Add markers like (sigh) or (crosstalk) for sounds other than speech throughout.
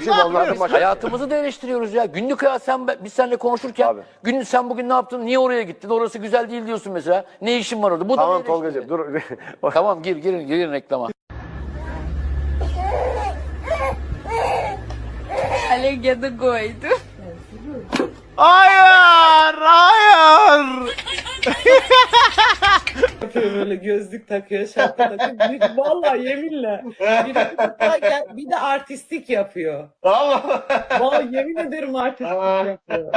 bir şey mi? Hayatımızı da eleştiriyoruz ya. Günlük hayat sen biz seninle konuşurken Abi. gün sen bugün ne yaptın? Niye oraya gittin? Orası güzel değil diyorsun mesela. Ne işin var orada? Bu da Tamam bir eleştiri. Tolga'cığım dur. (laughs) Tamam gir girin girin reklama. Alegria do Goido. Hayır, hayır. (laughs) yapıyor böyle gözlük takıyor, şapka takıyor. Vallahi yeminle. Bir, de- bir de artistik yapıyor. Vallahi yemin ederim artistik yapıyor.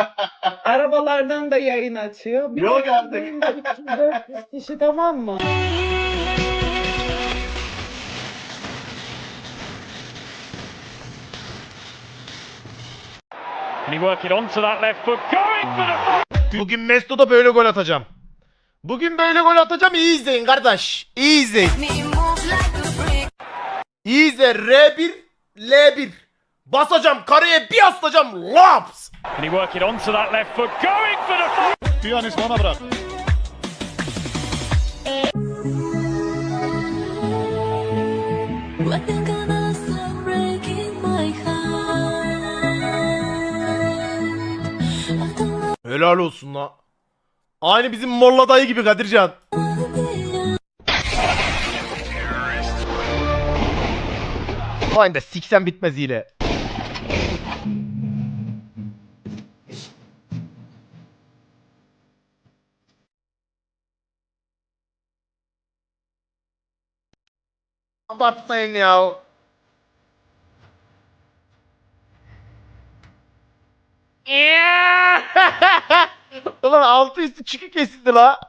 Arabalardan da yayın açıyor. Bir Yok artık. 300-400 kişi tamam mı? And he work it onto that left foot, going for the Bugün Mesto'da böyle gol atacağım. Bugün böyle gol atacağım. İyi izleyin kardeş. İyi izleyin. İyi izle. R1, L1. Basacağım kareye bir asılacağım. Laps. and he work it onto that left foot, going for the. Piyanist bana bırak. Helal olsun la. Aynı bizim Molla dayı gibi Kadircan. Aynı da siksen bitmez hile. Abartmayın ya. (laughs) (laughs) (laughs) Ulan altı üstü çükü kesildi la.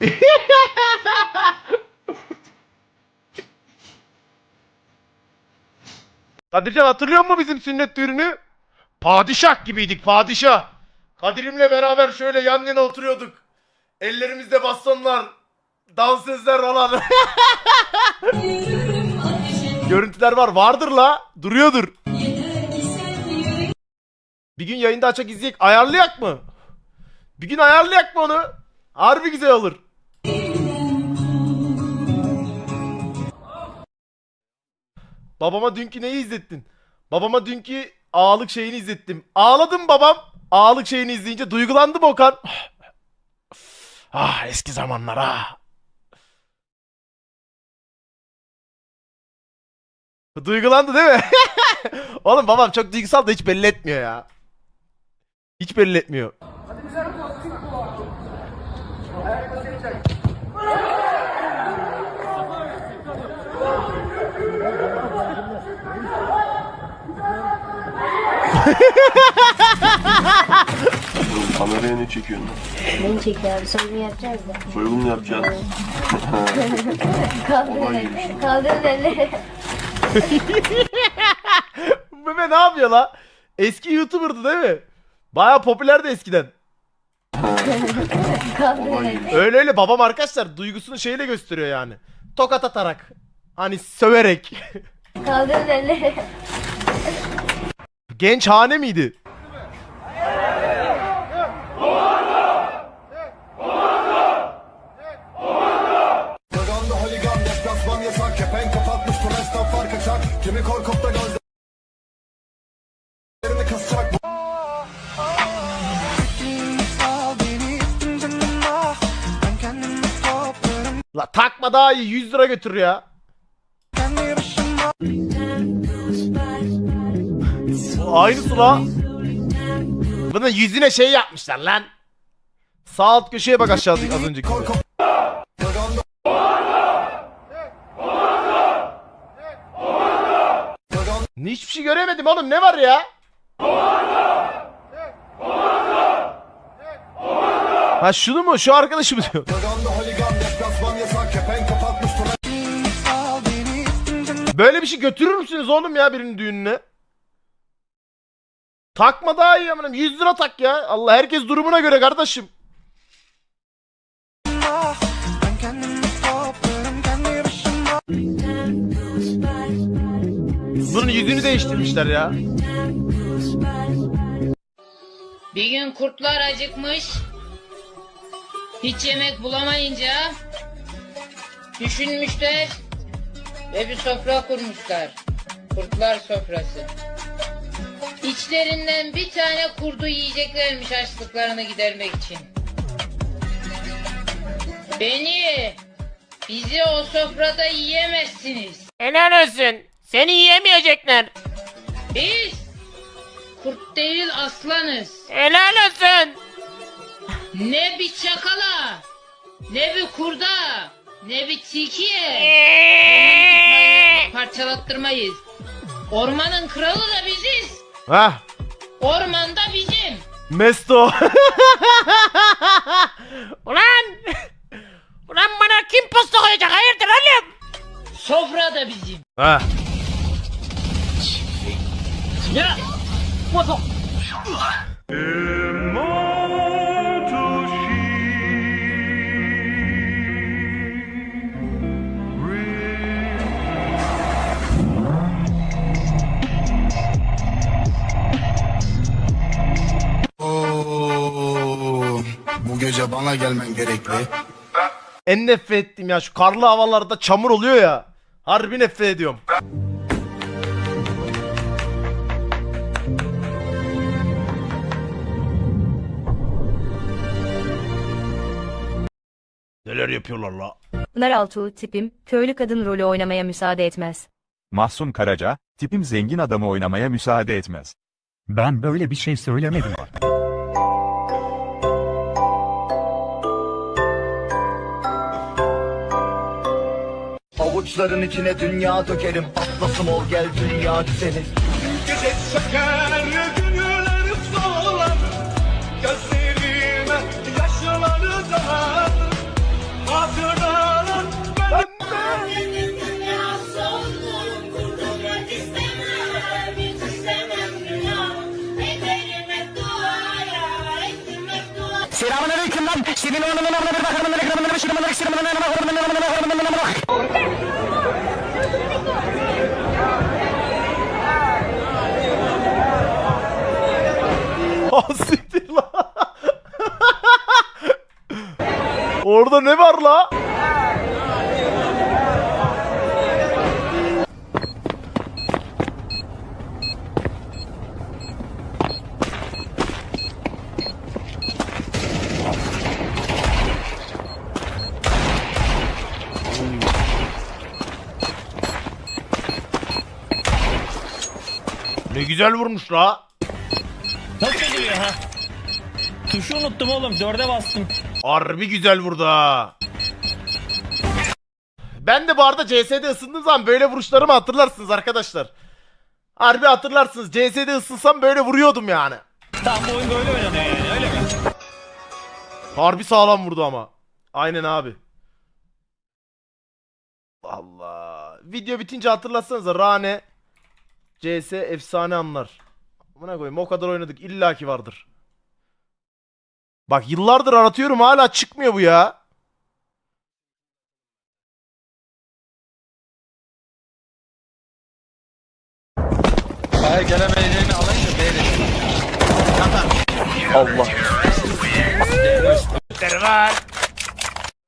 (laughs) Kadircan hatırlıyor musun bizim sünnet düğününü? Padişah gibiydik padişah. Kadir'imle beraber şöyle yan yana oturuyorduk. Ellerimizde bastonlar, dansözler falan. (laughs) Görüntüler var. Vardır la. Duruyordur. Bir gün yayında açak izleyek. Ayarlayak mı? Bir gün ayarlayak mı onu? Harbi güzel olur. Babama dünkü neyi izlettin? Babama dünkü ağalık şeyini izlettim. Ağladım babam. Ağalık şeyini izleyince duygulandım Okan. ah eski zamanlar ah. Duygulandı değil mi? (laughs) Oğlum babam çok duygusal da hiç belli etmiyor ya. Hiç belli etmiyor. Kameraya ne çekiyorsun? Beni çekiyor abi. Soyunu yapacağız da. Soygun mu yapacaksın? Kaldırın Olay elleri. girmiş. Kaldırın elleri. Meme (laughs) ne yapıyor la? Eski YouTuber'dı değil mi? Baya popülerdi eskiden. (laughs) Öyle öyle babam arkadaşlar duygusunu şeyle gösteriyor yani. Tokat atarak. Hani söverek. Elleri. Genç hane miydi? La takma daha iyi 100 lira götür ya. Aynısı la. Bunun yüzüne şey yapmışlar lan. Sağ alt köşeye bak aşağıda az önceki. gibi. Hiçbir şey göremedim oğlum ne var ya? Ha şunu mu? Şu arkadaşı mı diyor? Böyle bir şey götürür müsünüz oğlum ya birinin düğününe? Takma daha iyi amınım. 100 lira tak ya. Allah herkes durumuna göre kardeşim. Bunun yüzünü değiştirmişler ya. Bir gün kurtlar acıkmış. Hiç yemek bulamayınca düşünmüşler. Ve bir sofra kurmuşlar. Kurtlar sofrası. İçlerinden bir tane kurdu yiyeceklermiş açlıklarını gidermek için. Beni, bizi o sofrada yiyemezsiniz. Helal olsun. Seni yiyemeyecekler. Biz kurt değil aslanız. Helal olsun. Ne bir çakala, ne bir kurda, ne bir tilkiye Eee. parçalattırmayız. Ormanın kralı da biziz. Heh. Orman da bizim. Mesto. (laughs) Ulan. Ulan bana kim posta koyacak? Hayırdır oğlum? Sofra da bizim. Heh. Oo, bu gece bana gelmen gerekli. En nefret ettiğim ya şu karlı havalarda çamur oluyor ya. Harbi nefret ediyorum. Neler yapıyorlar la? Pınar Altuğ tipim, köylü kadın rolü oynamaya müsaade etmez. Mahsun Karaca, tipim zengin adamı oynamaya müsaade etmez. Ben böyle bir şey söylemedim. Avuçların içine dünya dökerim. Atlasım ol gel dünya düzelir. Gece çeker günler solar. Gözlerime yaşları da hatıralar. Selamun aleyküm lan. Senin oğlunun amına bir bakarım. Amına bakarım. Amına bakarım. Amına bakarım. Amına bakarım. Amına bakarım. Orada ne var la? Ne güzel vurmuş la. Nasıl duruyor ha? Tuşu unuttum oğlum. Dörde bastım. Harbi güzel vurdu ha. Ben de bu arada CS'de ısındığım zaman böyle vuruşlarımı hatırlarsınız arkadaşlar. Harbi hatırlarsınız. CS'de ısınsam böyle vuruyordum yani. Tamam bu oyun böyle oynanıyor yani öyle mi? Harbi sağlam vurdu ama. Aynen abi. Allah. Video bitince hatırlatsanıza Rane CS efsane anlar. Buna koyayım o kadar oynadık illaki vardır. Bak yıllardır aratıyorum hala çıkmıyor bu ya.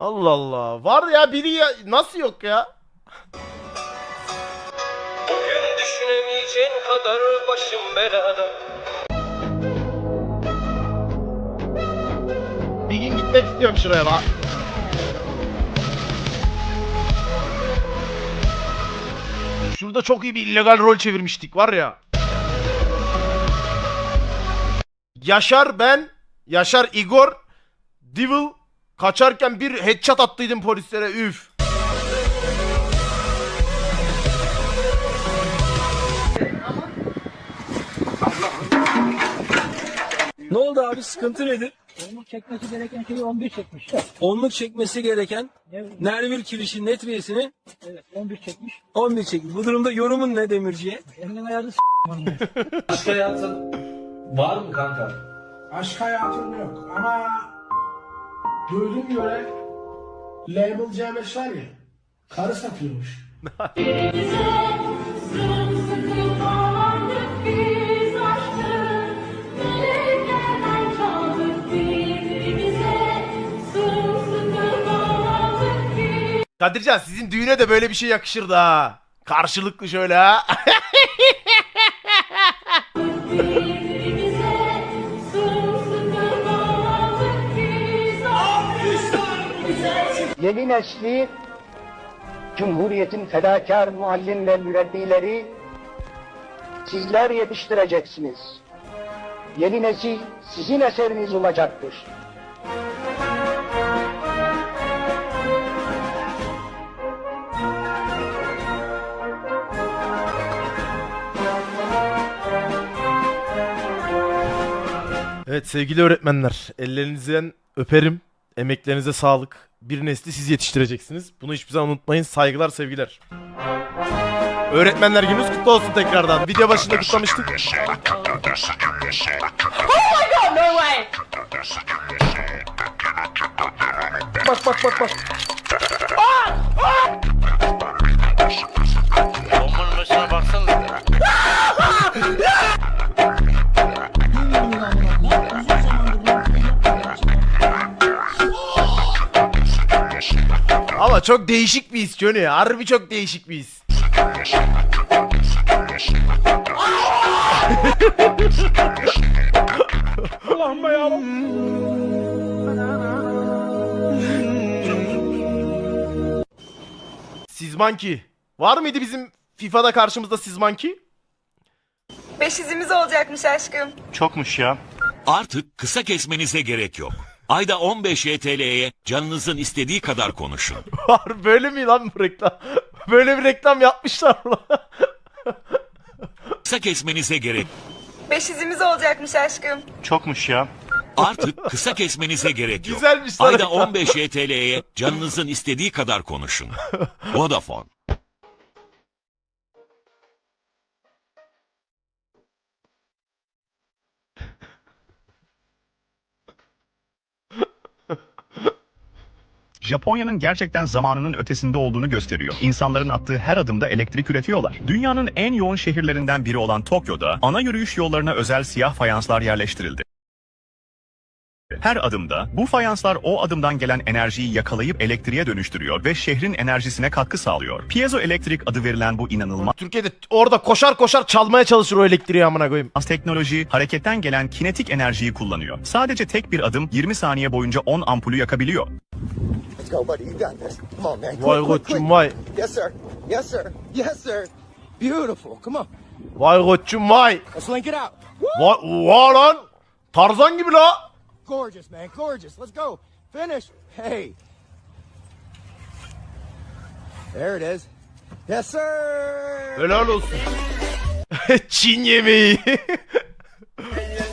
Allah Allah. Var ya biri ya nasıl yok ya? düşünemeyeceğin kadar başım belada. Gün gitmek istiyorum şuraya la. Şurada çok iyi bir illegal rol çevirmiştik var ya. Yaşar ben, Yaşar Igor, Devil kaçarken bir headshot attıydım polislere üf. Ne oldu abi sıkıntı nedir? Onluk çekmesi gereken şeyi 11 çekmiş. Onluk çekmesi gereken Nervil kirişin netriyesini evet, 11 çekmiş. 11 çekmiş. Bu durumda yorumun ne demirciye? Elinden ayarlı Aşk hayatın var mı kanka? Aşk hayatım yok ama duyduğum göre Label C5 var ya karı satıyormuş. Kadircan sizin düğüne de böyle bir şey yakışırdı ha. Karşılıklı şöyle ha. (laughs) Yeni nesli Cumhuriyet'in fedakar muallim ve mürebbileri sizler yetiştireceksiniz. Yeni nesil sizin eseriniz olacaktır. Evet sevgili öğretmenler, ellerinizden öperim. Emeklerinize sağlık. Bir nesli siz yetiştireceksiniz. Bunu hiçbir zaman unutmayın. Saygılar, sevgiler. Öğretmenler gününüz kutlu olsun tekrardan. Video başında kutlamıştık. Oh my god, no way! Bak bak bak bak. Bombanın başına baksana. Ama çok değişik bir his Johnny. Harbi çok değişik bir his. Allah'ım ya. Sizmanki. Var mıydı bizim FIFA'da karşımızda Sizmanki? Beş izimiz olacakmış aşkım. Çokmuş ya. Artık kısa kesmenize gerek yok. Ayda 15 YTL'ye canınızın istediği kadar konuşun. (laughs) Var böyle mi lan bu reklam? Böyle bir reklam yapmışlar mı? Kısa kesmenize gerek. Beş izimiz olacakmış aşkım. Çokmuş ya. Artık kısa kesmenize gerek yok. Güzelmiş lan Ayda reklam. 15 YTL'ye canınızın istediği kadar konuşun. (laughs) Vodafone. Japonya'nın gerçekten zamanının ötesinde olduğunu gösteriyor. İnsanların attığı her adımda elektrik üretiyorlar. Dünyanın en yoğun şehirlerinden biri olan Tokyo'da ana yürüyüş yollarına özel siyah fayanslar yerleştirildi. Her adımda bu fayanslar o adımdan gelen enerjiyi yakalayıp elektriğe dönüştürüyor ve şehrin enerjisine katkı sağlıyor. Piezoelektrik adı verilen bu inanılmaz Türkiye'de orada koşar koşar çalmaya çalışır o elektriği amına koyayım. teknoloji hareketten gelen kinetik enerjiyi kullanıyor. Sadece tek bir adım 20 saniye boyunca 10 ampulü yakabiliyor. Go, buddy. You got this. Come on, man. Vay koçum vay. Yes, sir. Yes, sir. Yes, sir. Beautiful. Come on. Vay koçum vay. Let's link it out. Vay, vay lan. Tarzan gibi la. Gorgeous, man. Gorgeous. Let's go. Finish. Hey. There it is. Yes, sir. Helal olsun. (laughs) Çin yemeği. (laughs)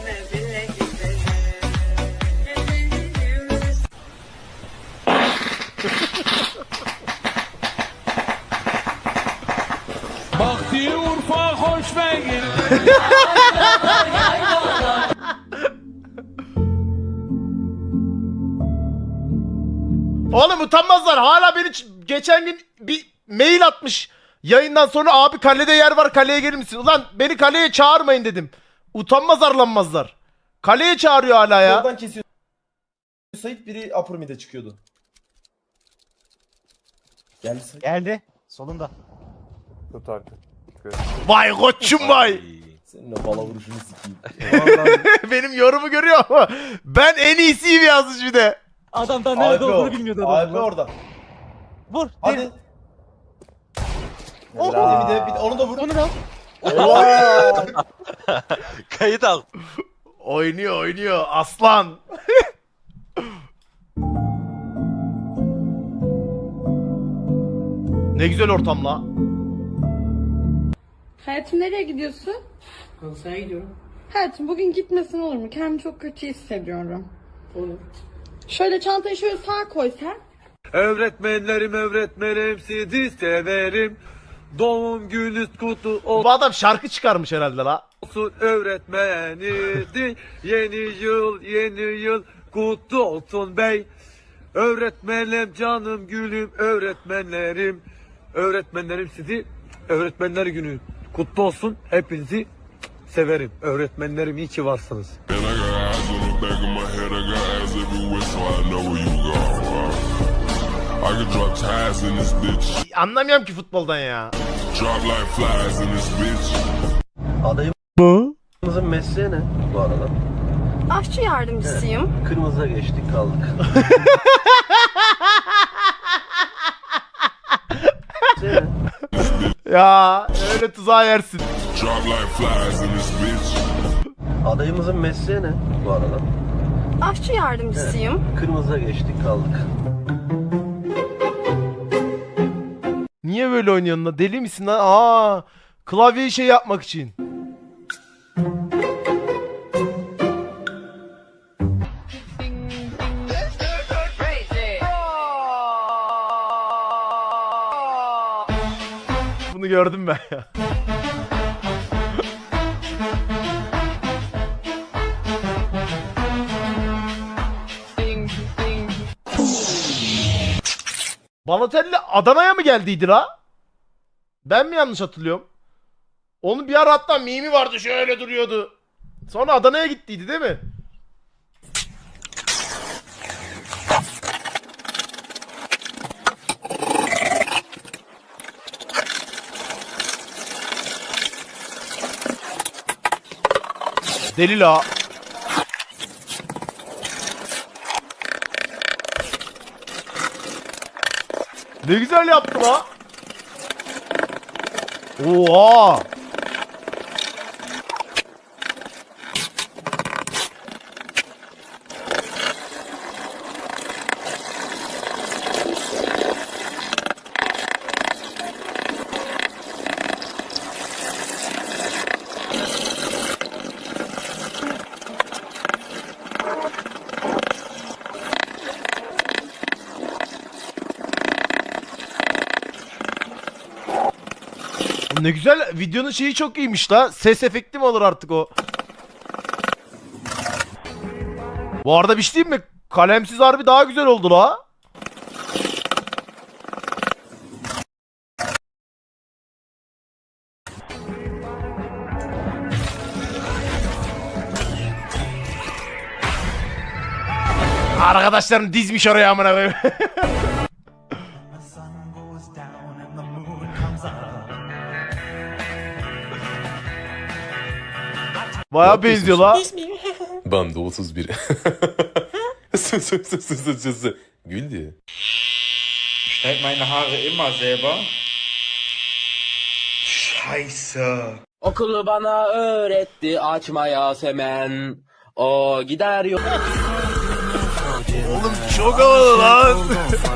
(laughs) Oğlum utanmazlar. Hala beni geçen gün bir mail atmış. Yayından sonra abi kalede yer var kaleye gelir misin? Ulan beni kaleye çağırmayın dedim. Utanmaz arlanmazlar. Kaleye çağırıyor hala ya. Oradan kesiyor. Sait biri upper mid'e çıkıyordu. Geldi Sait. Geldi. Sonunda. Tut artık. Vay koçum vay. Senin o bala vuruşunu sikeyim. (laughs) Benim yorumu görüyor ama ben en iyisiyim yazmış bir de. Adam da nerede olduğunu bilmiyordu adam. Abi orada. Vur. Hadi. Oh. Bir de, bir de onu da vur. Onu da. (laughs) Kayıt al. Oynuyor oynuyor aslan. (laughs) ne güzel ortam la. Hayatım nereye gidiyorsun? Konserine gidiyorum. Hayatım bugün gitmesin olur mu? Kendimi çok kötü hissediyorum. Olur. Şöyle çantayı şöyle sağa koy sen. Öğretmenlerim öğretmenim sizi severim. Doğum gününüz kutlu Bu adam şarkı çıkarmış herhalde la. olsun öğretmeninizi. yeni yıl yeni yıl kutlu olsun bey. Öğretmenim canım gülüm öğretmenlerim. Öğretmenlerim sizi öğretmenler günü kutlu olsun. Hepinizi severim. Öğretmenlerim iyi ki varsınız. Anlamıyorum ki futboldan ya. Bitch. Adayımızın mesleği ne bu arada? Aşçı yardımcısıyım. Kırmızıya geçtik kaldık. (laughs) Ya öyle tuzağa yersin. Adayımızın mesleği ne bu arada? Aşçı yardımcısıyım. Kırmızıya geçtik kaldık. Niye böyle oynuyorsun lan? Deli misin lan? Aa, klavyeyi şey yapmak için. Bunu gördüm ben ya. Balotelli Adana'ya mı geldiydi la? Ben mi yanlış hatırlıyorum? Onun bir ara hatta mimi vardı şöyle duruyordu. Sonra Adana'ya gittiydi değil mi? Deli la. Ne güzel yaptı la. Oha. Ne güzel videonun şeyi çok iyiymiş la. Ses efekti mi olur artık o? Bu arada bir şey diyeyim mi? Kalemsiz harbi daha güzel oldu la. Arkadaşlarım dizmiş oraya amına koyayım. (laughs) Baya benziyor la. Banda 31. Sı sı sı sı sı sı sı. Gül diye. schneide meine Haare immer selber. Scheiße. Okulu bana öğretti açmaya semen. O gider yok. Oğlum çok havalı lan. (laughs)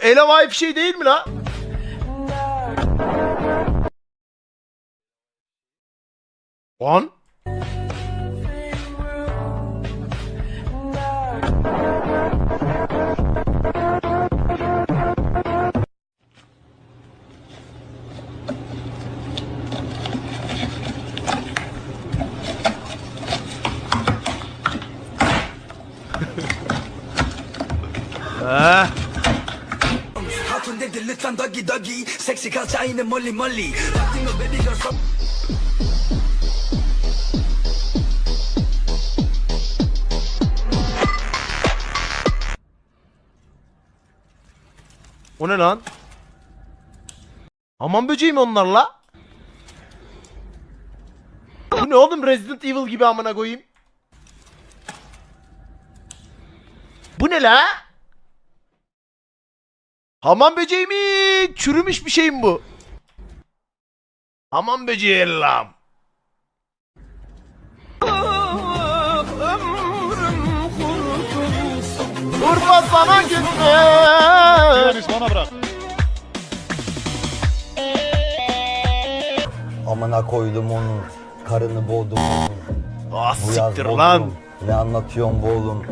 Bu ele vibe şey değil mi la? Lan. Kalça yine molly molly Baktın mı baby girl so O ne lan? Aman böceği mi onlar la? Bu ne oğlum Resident Evil gibi amına koyayım. Bu ne la? Hamam böceği mi? Çürümüş bir şey mi bu? Hamam böceği ellam. Vurma sana gitme. bana bırak. Amına koydum onun. Karını boğdum onun. Ah Bu yaz siktir lan. Ne anlatıyorsun bu oğlum?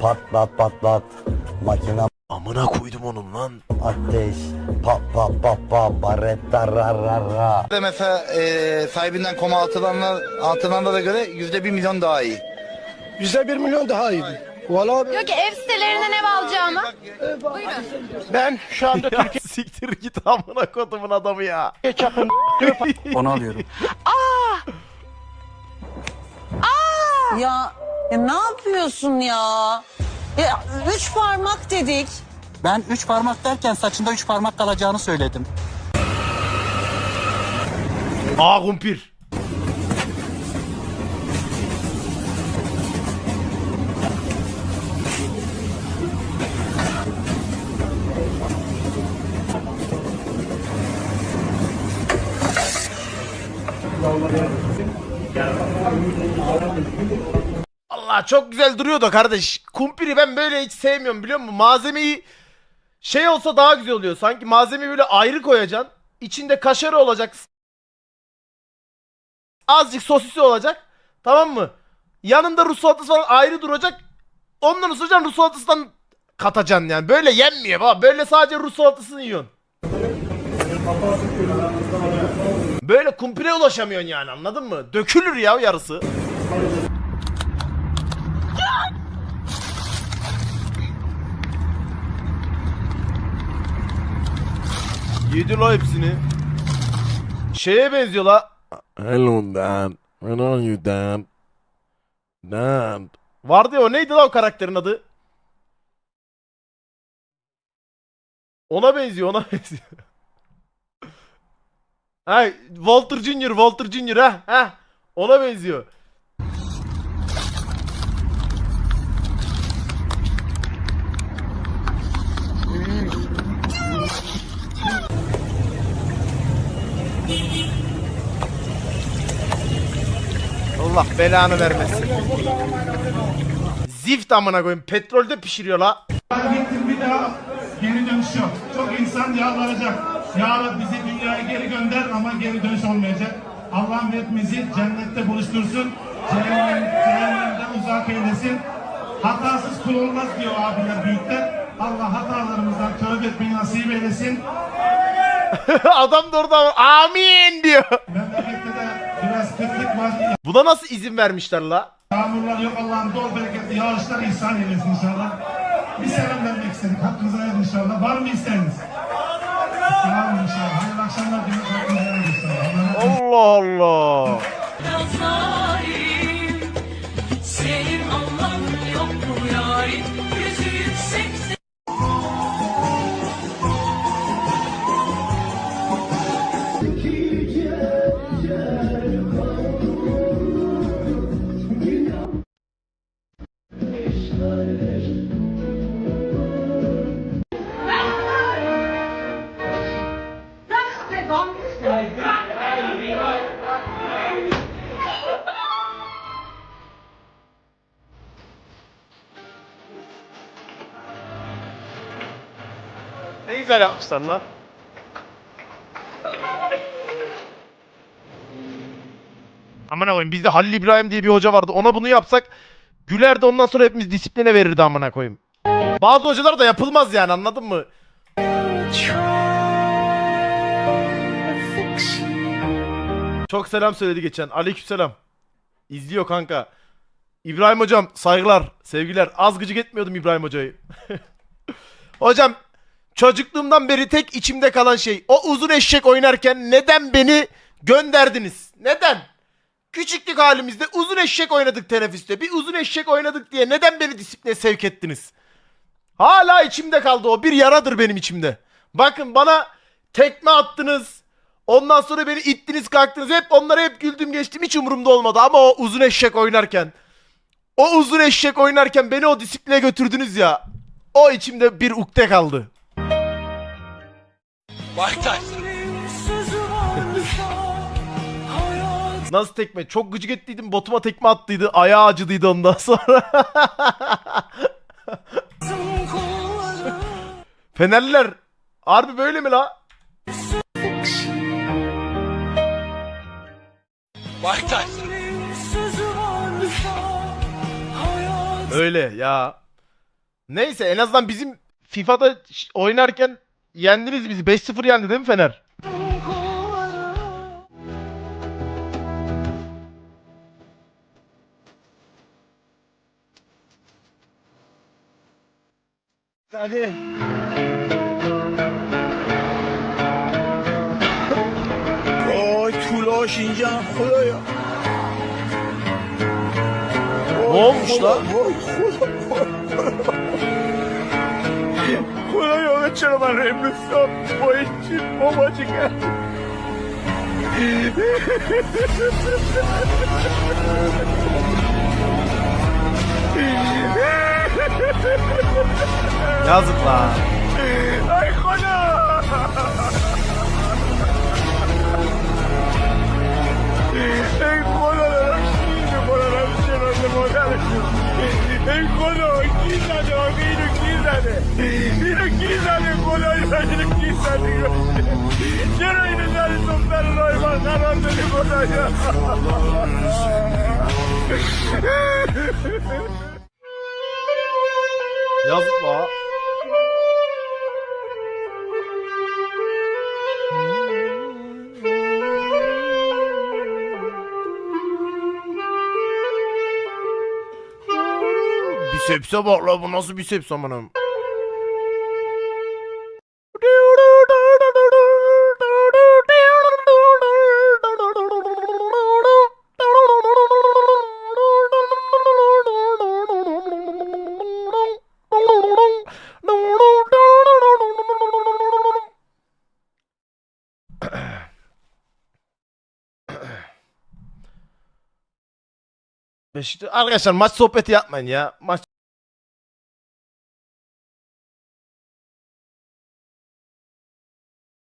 Patlat patlat. Makina Amına koydum onun lan. ateş. Pa pa pa pa baretta ra ra ra. Mesela e, sahibinden koma atılanlar, atılanlara göre yüzde bir milyon daha iyi. Yüzde bir milyon daha iyi. Valla Diyor ki ev sitelerinden ev alacağımı. Buyurun. ben şu anda (laughs) ya siktir git amına kodumun adamı ya. Türkiye çapında (laughs) Onu alıyorum. Aa! Aa! Ya, ya ne yapıyorsun ya? Ya üç parmak dedik. Ben üç parmak derken saçında üç parmak kalacağını söyledim. Aa kumpir. Allah çok güzel duruyor da kardeş. Kumpiri ben böyle hiç sevmiyorum biliyor musun? Malzemeyi şey olsa daha güzel oluyor. Sanki malzemeyi böyle ayrı koyacaksın. İçinde kaşarı olacak. Azıcık sosisi olacak. Tamam mı? Yanında Rus salatası falan ayrı duracak. Ondan ısıracaksın Rus salatasından katacaksın yani. Böyle yenmiyor baba. Böyle sadece Rus salatasını yiyorsun. Böyle kumpire ulaşamıyorsun yani anladın mı? Dökülür ya yarısı. Yedi la hepsini. Şeye benziyor la. Hello Dan. Where are you Dan? Dan. Vardı ya o neydi la o karakterin adı? Ona benziyor ona (laughs) benziyor. ha Walter Junior Walter Junior ha ha ona benziyor. Allah belanı vermesin. Zift amına koyayım. Petrolde pişiriyor la. Gittim bir daha geri dönüş yok. Çok insan yalvaracak. Ya Rabbi bizi dünyaya geri gönder ama geri dönüş olmayacak. Allah'ım hepimizi cennette buluştursun. Cehennem, cehennemden uzak eylesin. Hatasız kul olmaz diyor abiler büyükler. Allah hatalarımızdan tövbe etmeyi nasip eylesin. (laughs) Adam da orada amin diyor. Memlekette biraz kıtlık var. Buna nasıl izin vermişler la? Yağmurlar yok Allah'ım bol bereketli yağışlar ihsan eylesin inşallah. Bir selam vermek istedik. Hakkınızı hayır inşallah. Var mı isteğiniz? Olun inşallah. Hayırlı akşamlar. Hakkınızı inşallah. Allah Allah. Güzel yapmışlar lan. Amına koyayım bizde Halil İbrahim diye bir hoca vardı. Ona bunu yapsak güler de ondan sonra hepimiz disipline verirdi amına koyayım. Bazı hocalar da yapılmaz yani anladın mı? Çok selam söyledi geçen. Aleykümselam. İzliyor kanka. İbrahim hocam saygılar, sevgiler. Az gıcık etmiyordum İbrahim hocayı. (laughs) hocam çocukluğumdan beri tek içimde kalan şey o uzun eşek oynarken neden beni gönderdiniz? Neden? Küçüklük halimizde uzun eşek oynadık teneffüste. Bir uzun eşek oynadık diye neden beni disipline sevk ettiniz? Hala içimde kaldı o. Bir yaradır benim içimde. Bakın bana tekme attınız. Ondan sonra beni ittiniz kalktınız. Hep onlara hep güldüm geçtim. Hiç umurumda olmadı ama o uzun eşek oynarken. O uzun eşek oynarken beni o disipline götürdünüz ya. O içimde bir ukde kaldı. Mike Tyson. (laughs) Nasıl tekme? Çok gıcık ettiydim. Botuma tekme attıydı. Ayağı acıdıydı ondan sonra. (laughs) Fenerliler. Harbi böyle mi la? Mike Tyson. Öyle ya. Neyse en azından bizim FIFA'da oynarken Yendiniz bizi. 5-0 yendi değil mi Fener? Hadi. Oy kula Şincan kula ya. Ne olmuş lan? Emrüstan. O için babacı geldi. Yazık lan. Ay kola. Ey kola. Şimdi kola. Şimdi kola. Ey kola. Chissane, ho vino chissane. Vino chissane, kola. Vino chissane. Quiero ir a dar esos perros y mandaron de ya. Yazık la. Bisepse bak la bu nasıl biceps amanım. Beşiktaş arkadaşlar maç sohbeti yapmayın ya. Maç